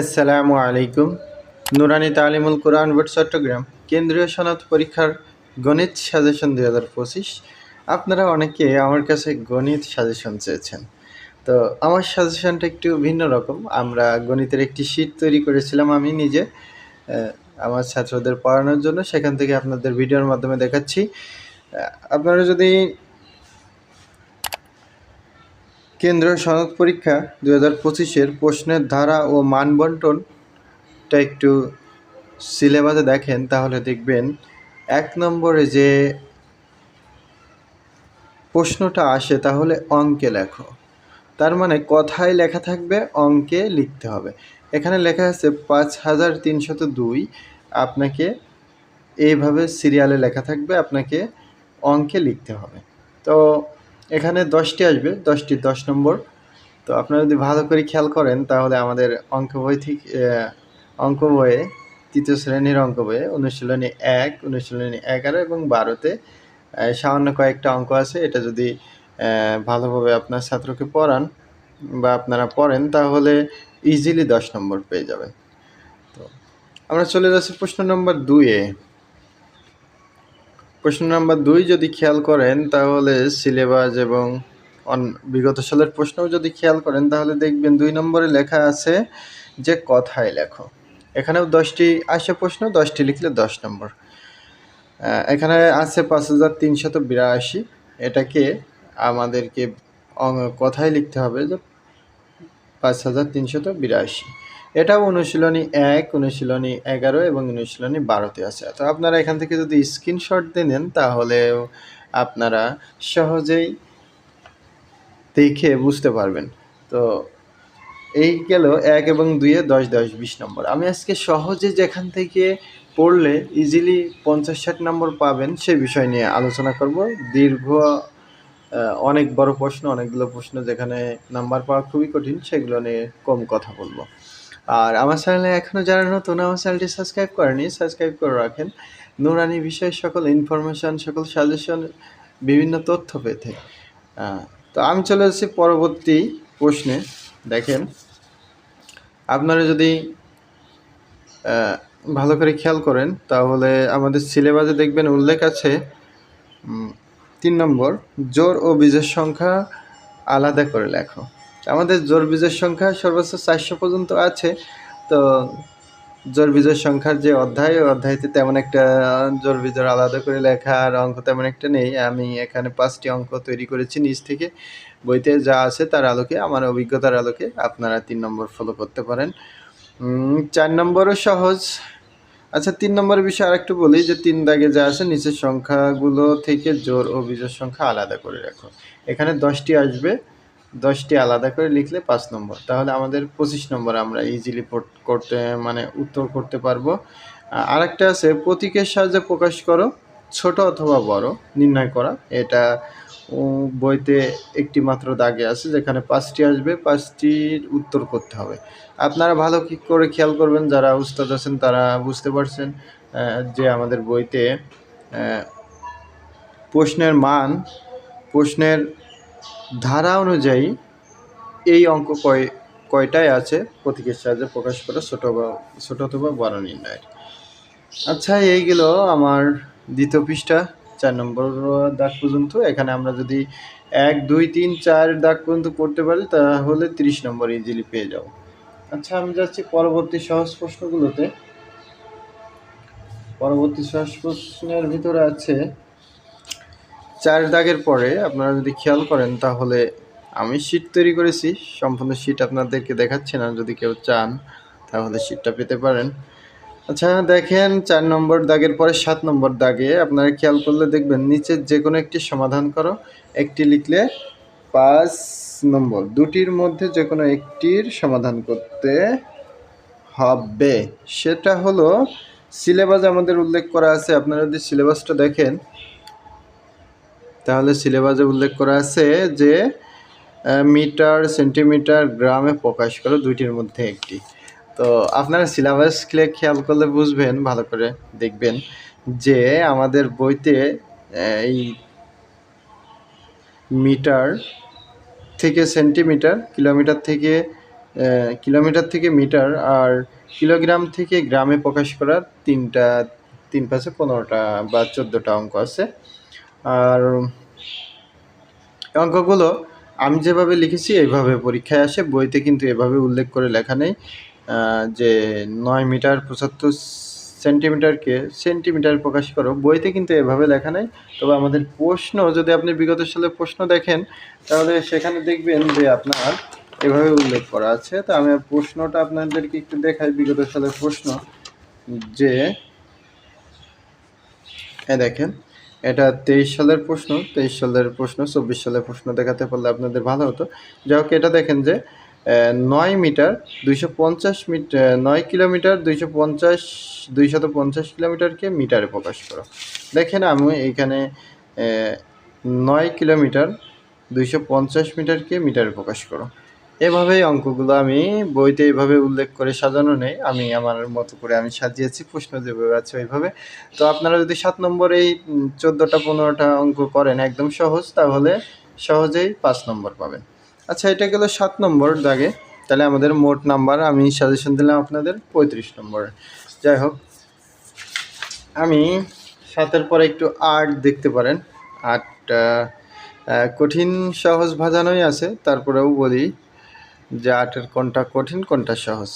আসসালামু আলাইকুম। নুরানি তালিমুল কোরআন বোর্ড, চট্টগ্রাম। কেন্দ্রীয় সনদ পরীক্ষার গণিত সাজেশন দুই হাজার পঁচিশ। আপনারা অনেকে আমার কাছে গণিত সাজেশন চেয়েছেন। তো আমার সাজেশনটা একটু ভিন্ন রকম। আমরা গণিতের একটি শীট তৈরি করেছিলাম আমি নিজে আমার ছাত্রদের পড়ানোর জন্য। সেখান থেকে আপনাদের ভিডিওর মাধ্যমে দেখাচ্ছি। আপনারা যদি কেন্দ্রীয় সনদ পরীক্ষা দু হাজার পঁচিশের প্রশ্নের ধারা ও মানবন্টনটা একটু সিলেবাসে দেখেন, তাহলে দেখবেন এক নম্বরে যে প্রশ্নটা আসে, তাহলে অঙ্কে লেখো। তার মানে কথায় লেখা থাকবে, অঙ্কে লিখতে হবে। এখানে লেখা আছে পাঁচ হাজার তিনশত দুই, আপনাকে এইভাবে সিরিয়ালে লেখা থাকবে, আপনাকে অঙ্কে লিখতে হবে। তো এখানে দশটি আসবে, দশটি দশ নম্বর। তো আপনারা যদি ভালো করে খেয়াল করেন, তাহলে আমাদের অঙ্ক বই থেকে অঙ্ক বইয়ে তৃতীয় শ্রেণির অঙ্ক বইয়ে অনুশীলনী এক, অনুশীলনী এগারো এবং বারোতে সামান্য কয়েকটা অঙ্ক আছে। এটা যদি ভালোভাবে আপনার ছাত্রকে পড়ান বা আপনারা পড়েন, তাহলে ইজিলি দশ নম্বর পেয়ে যাবে তো আমরা চলে যাচ্ছি প্রশ্ন নম্বর দুইয়ে। প্রশ্ন নাম্বার দুই, যদি খেয়াল করেন তাহলে সিলেবাস এবং বিগত সালের প্রশ্নও যদি খেয়াল করেন তাহলে দেখবেন দুই নম্বরে লেখা আছে যে কথায় লেখো। এখানেও দশটি আসে প্রশ্ন, দশটি লিখলে দশ নম্বর। এখানে আছে পাঁচ হাজার তিনশত বিরাশি। এটাকে আমাদেরকে কথায় লিখতে হবে যে পাঁচ হাজার তিনশত বিরাশি। এটাও অনুশীলনী এক, অনুশীলনী এগারো এবং অনুশীলনী বারোতে আছে। তো আপনারা এখান থেকে যদি স্ক্রিনশট দিয়ে নেন তাহলে আপনারা সহজেই দেখে বুঝতে পারবেন। তো এই গেল এক এবং দুইয়ে দশ দশ, বিশ নম্বর। আমি আজকে সহজে যেখান থেকে পড়লে ইজিলি পঞ্চাশ, ষাট নম্বর পাবেন, সে বিষয় নিয়ে আলোচনা করব। দীর্ঘ অনেক বড় প্রশ্ন, অনেকগুলো প্রশ্ন যেখানে নাম্বার পাওয়া খুবই কঠিন, সেগুলো নিয়ে কম কথা বলব। আর আমার চ্যানেলে এখনও যারা নতুন, আমার চ্যানেলটি সাবস্ক্রাইব করেনি সাবস্ক্রাইব করে রাখেন। নুরানি বিষয়ে সকল ইনফরমেশন সকল সাজেশন বিভিন্ন তথ্য পেতে। তো আমি চলে যাচ্ছি পরবর্তী প্রশ্নে। দেখেন, আপনারা যদি ভালো করে খেয়াল করেন, তাহলে আমাদের সিলেবাসে দেখবেন উল্লেখ আছে তিন নম্বর, জোর ও বীজের সংখ্যা আলাদা করে লেখো। আমাদের জোর বীজের সংখ্যা সর্বোচ্চ চারশো পর্যন্ত আছে। তো জোর বীজের সংখ্যার যে অধ্যায় অধ্যায়তে তেমন একটা জোর বীজের আলাদা করে লেখা আর অঙ্ক তেমন একটা নেই। আমি এখানে পাঁচটি অঙ্ক তৈরি করেছি নিজ থেকে। বইতে যা আছে তার আলোকে, আমার অভিজ্ঞতার আলোকে আপনারা তিন নম্বর ফলো করতে পারেন। চার নম্বরও সহজ। আচ্ছা তিন নম্বরের বিষয়ে আরেকটু বলি যে, তিন দাগে যা আছে, নিচের সংখ্যাগুলো থেকে জোর ও বিজোড় সংখ্যা আলাদা করে রাখো। এখানে দশটি আসবে। দশটি আলাদা করে লিখলে পাঁচ নম্বর। তাহলে আমাদের পঁচিশ নম্বর আমরা ইজিলি করতে মানে উত্তর করতে পারব। আর একটা আছে, প্রতীকের সাহায্যে প্রকাশ করো, ছোট অথবা বড়, নির্ণয় করা। এটা বইতে একটি মাত্র দাগে আছে, যেখানে পাঁচটি আসবে, পাঁচটির উত্তর করতে হবে। আপনারা ভালো কি করে খেয়াল করবেন, যারা উস্তাদ আছেন তারা বুঝতে পারছেন যে আমাদের বইতে প্রশ্নের মান, প্রশ্নের ধারা অনুযায়ী এই অঙ্ক কয়, কয়টায় আছে? প্রতীকের সাহায্যে প্রকাশ করে ছোট বা, ছোট অথবা বড় নির্ণয়ের। আচ্ছা এই গেল আমার দ্বিতীয় পৃষ্ঠা, চার নম্বর দাগ পর্যন্ত। এখানে আমরা যদি এক, দুই, তিন, চার দাগ পর্যন্ত করতে পারি, তাহলে তিরিশ নম্বর ইজিলি পেয়ে যাব। আচ্ছা আমি যাচ্ছি পরবর্তী সহজ প্রশ্নগুলোতে। পরবর্তী সহজ প্রশ্নের ভিতরে আছে চার দাগের পরে আপনারা যদি খেয়াল করেন, তাহলে আমি শীট তৈরি করেছি। সম্পূর্ণ শীট আপনাদেরকে দেখাচ্ছি না, যদি কেউ চান, তাহলে শীটটা পেতে পারেন। আচ্ছা দেখেন, চার নম্বর দাগের পরে সাত নম্বর দাগে আপনারা খেয়াল করলে দেখবেন নিচের যে কোনো একটি সমাধান করো। একটি লিখলে পাঁচ নম্বর। দুটির মধ্যে যে কোনো একটির সমাধান করতে হবে। সেটা হলো সিলেবাস আমাদের উল্লেখ করা আছে। আপনারা যদি সিলেবাসটা দেখেন তাহলে সিলেবাসে উল্লেখ করা আছে যে মিটার, সেন্টিমিটার গ্রামে প্রকাশ করো দুইটির মধ্যে একটি। তো আপনারা সিলেবাস খেয়াল করলে বুঝবেন, ভালো করে দেখবেন যে আমাদের বইতে এই মিটার থেকে সেন্টিমিটার, কিলোমিটার থেকে কিলোমিটার থেকে মিটার আর কিলোগ্রাম থেকে গ্রামে প্রকাশ করার তিনটা, তিন পাশে পনেরোটা বা চোদ্দোটা অঙ্ক আছে। আর অঙ্কগুলো আমি যেভাবে লিখেছি, এইভাবে পরীক্ষায় আসে। বইতে কিন্তু এভাবে উল্লেখ করে লেখা নেই যে নয় মিটার পঁচাত্তর সেন্টিমিটারকে সেন্টিমিটার প্রকাশ করো। বইতে কিন্তু এভাবে লেখা নেই। তবে আমাদের প্রশ্ন, যদি আপনি বিগত সালের প্রশ্ন দেখেন, তাহলে সেখানে দেখবেন যে আপনার এভাবে উল্লেখ করা আছে। তো আমি প্রশ্নটা আপনাদেরকে একটু দেখাই, বিগত সালের প্রশ্ন। যে হ্যাঁ দেখেন এটা তেইশ সালের প্রশ্ন, তেইশ সালের প্রশ্ন, চব্বিশ সালের প্রশ্ন দেখাতে পারলে আপনাদের ভালো হতো। যাই হোক, এটা দেখেন যে নয় মিটার দুইশো পঞ্চাশ মিটার নয় কিলোমিটার দুইশো পঞ্চাশ পঞ্চাশ কিলোমিটারকে মিটারে প্রকাশ করো। দেখেন আমি এইখানে নয় কিলোমিটার দুইশো পঞ্চাশ মিটারকে মিটারে প্রকাশ করো। এভাবেই অঙ্কগুলো আমি, বইতে এইভাবে উল্লেখ করে সাজানো নেই। আমি আমার মতো করে আমি সাজিয়েছি, প্রশ্ন যেভাবে আছে ওইভাবে। তো আপনারা যদি সাত নম্বর এই চোদ্দোটা, পনেরোটা অঙ্ক করেন একদম সহজ, তাহলে সহজেই পাঁচ নম্বর পাবেন। আচ্ছা এটা গেল সাত নম্বর দাগে। তাহলে আমাদের মোট নাম্বার আমি সাজেশন দিলাম আপনাদের পঁয়ত্রিশ নম্বর। যাই হোক, আমি সাতের পরে একটু আট দেখতে পারেন। আটটা কঠিন, সহজ, ভাজানোই আছে। তারপরেও বলি যে আটের কোনটা কঠিন, কোনটা সহজ।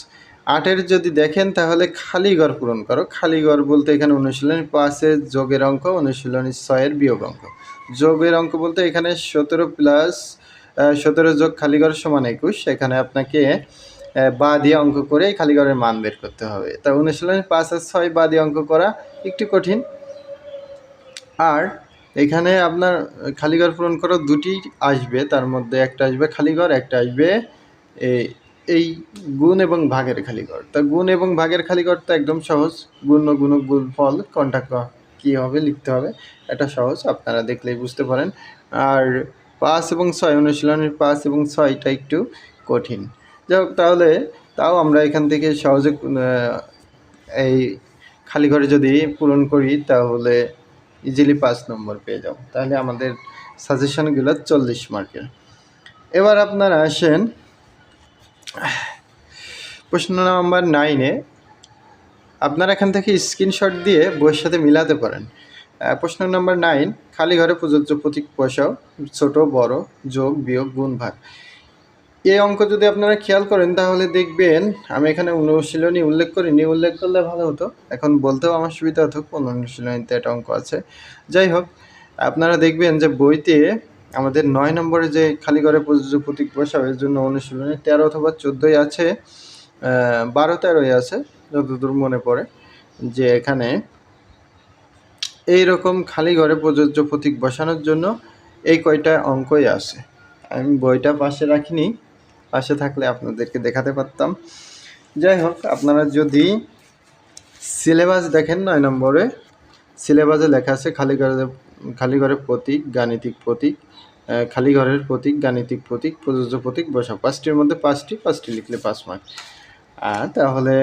আটের যদি দেখেন তাহলে খালি ঘর পূরণ করো। খালি ঘর বলতে এখানে অনুশীলনী পাঁচের যোগের অঙ্ক, অনুশীলনী ছয়ের বিয়োগ অঙ্ক। যোগের অঙ্ক বলতে এখানে সতেরো প্লাস সতেরো যোগ খালি ঘর সমান একুশ। এখানে আপনাকে বা দিয়ে অঙ্ক করে খালি ঘরের মান বের করতে হবে। তা অনুশীলনী পাঁচ আর ছয় বা দিয়ে অঙ্ক করা একটু কঠিন। আর এখানে আপনার খালি ঘর পূরণ করো দুটি আসবে। তার মধ্যে একটা আসবে খালি ঘর একটা আসবে এই গুণ এবং ভাগের খালি ঘর তা গুণ এবং ভাগের খালি ঘর তো একদম সহজ। গুণ গুণ গুণ ফল কোনটা কী হবে, লিখতে হবে। এটা সহজ, আপনারা দেখলেই বুঝতে পারেন। আর পাঁচ এবং ছয়, অনুশীলনের পাঁচ এবং ছয়টা একটু কঠিন। যাই হোক, তাহলে তাও আমরা এখান থেকে সহজে এই খালি ঘরে যদি পূরণ করি, তাহলে ইজিলি পাঁচ নম্বর পেয়ে যাব। তাহলে আমাদের সাজেশনগুলো চল্লিশ মার্কের এবার আপনারা আসেন প্রশ্ন নাম্বার নাইনে আপনারা এখান থেকে স্ক্রিনশট দিয়ে বইয়ের সাথে মিলাতে পারেন। প্রশ্ন নাম্বার নাইন খালি ঘরে প্রযোজ্য প্রতীক বসাও ছোট, বড়, যোগ, বিয়োগ, গুণ, ভাগ। এই অঙ্ক যদি আপনারা খেয়াল করেন, তাহলে দেখবেন আমি এখানে অনুশীলনী উল্লেখ করিনি, উল্লেখ করলে ভালো হতো। এখন বলতেও আমার সুবিধা হতো কোন অনুশীলনীতে একটা অঙ্ক আছে। যাই হোক, আপনারা দেখবেন যে বইতে আমাদের নয় নম্বরে যে খালি ঘরে প্রযোজ্য প্রতীক বসাও এর জন্য অনুশীলনে তেরো অথবা চোদ্দোই আছে বারো তেরোই আছে, যতদূর মনে পড়ে, যে এখানে এই রকম খালি ঘরে প্রযোজ্য প্রতীক বসানোর জন্য এই কয়টা অঙ্কই আছে। আমি বইটা পাশে রাখিনি, পাশে থাকলে আপনাদেরকে দেখাতে পারতাম। যাই হোক, আপনারা যদি সিলেবাস দেখেন নয় নম্বরে, সিলেবাসে লেখা আছে খালি ঘরে খালি ঘরে প্রতীক, গাণিতিক প্রতীক খালি ঘরের প্রতীক, গাণিতিক প্রতীক, প্রযোজ্য প্রতীক বসা পাঁচটির মধ্যে পাঁচটি পাঁচটি লিখলে পাঁচ মার্ক। আর তাহলে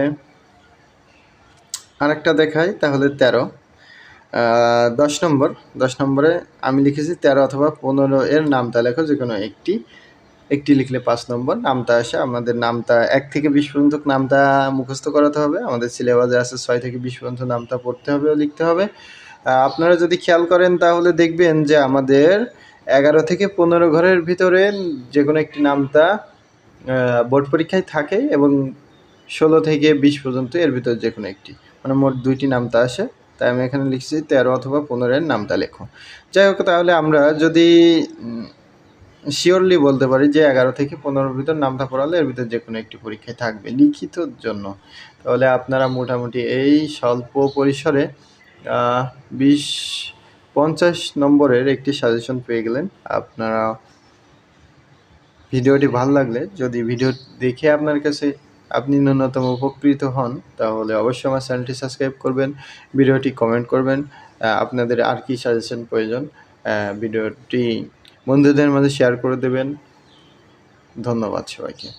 আরেকটা দেখাই, তাহলে তেরো। দশ নম্বর। দশ নম্বরে আমি লিখেছি তেরো অথবা পনেরো এর নামটা লেখো যে কোনো একটি। একটি লিখলে পাঁচ নম্বর। নামটা আসে, আমাদের নামটা এক থেকে বিশ পর্যন্ত নামটা মুখস্থ করাতে হবে। আমাদের সিলেবাসে আছে ছয় থেকে বিশ পর্যন্ত নামটা পড়তে হবে ও লিখতে হবে। আপনারা যদি খেয়াল করেন তাহলে দেখবেন যে আমাদের এগারো থেকে পনেরো ঘরের ভিতরে যে কোনো একটি নামটা বোর্ড পরীক্ষায় থাকে এবং ষোলো থেকে বিশ পর্যন্ত এর ভিতর যে কোনো একটি। মানে মোট দুইটি নামতা আসে। তাই আমি এখানে লিখছি তেরো অথবা পনেরোর নামটা লেখো। যাই হোক, তাহলে আমরা যদি শিওরলি বলতে পারি যে এগারো থেকে পনেরোর ভিতর নামটা পড়ালে এর ভিতর যে কোনো একটি পরীক্ষায় থাকবে লিখিতর জন্য। তাহলে আপনারা মোটামুটি এই স্বল্প পরিসরে বিশ, পঞ্চাশ নম্বরের একটি সাজেশন পেয়ে গেলেন। আপনারা ভিডিওটি ভালো লাগলে, যদি ভিডিও দেখে আপনার কাছে আপনি ন্যূনতম উপকৃত হন, তাহলে অবশ্যই আমার চ্যানেলটি সাবস্ক্রাইব করবেন, ভিডিওটি কমেন্ট করবেন। আপনাদের আর কি সাজেশন প্রয়োজন ভিডিওটি বন্ধুদের মাঝে শেয়ার করে দেবেন। ধন্যবাদ সবাইকে।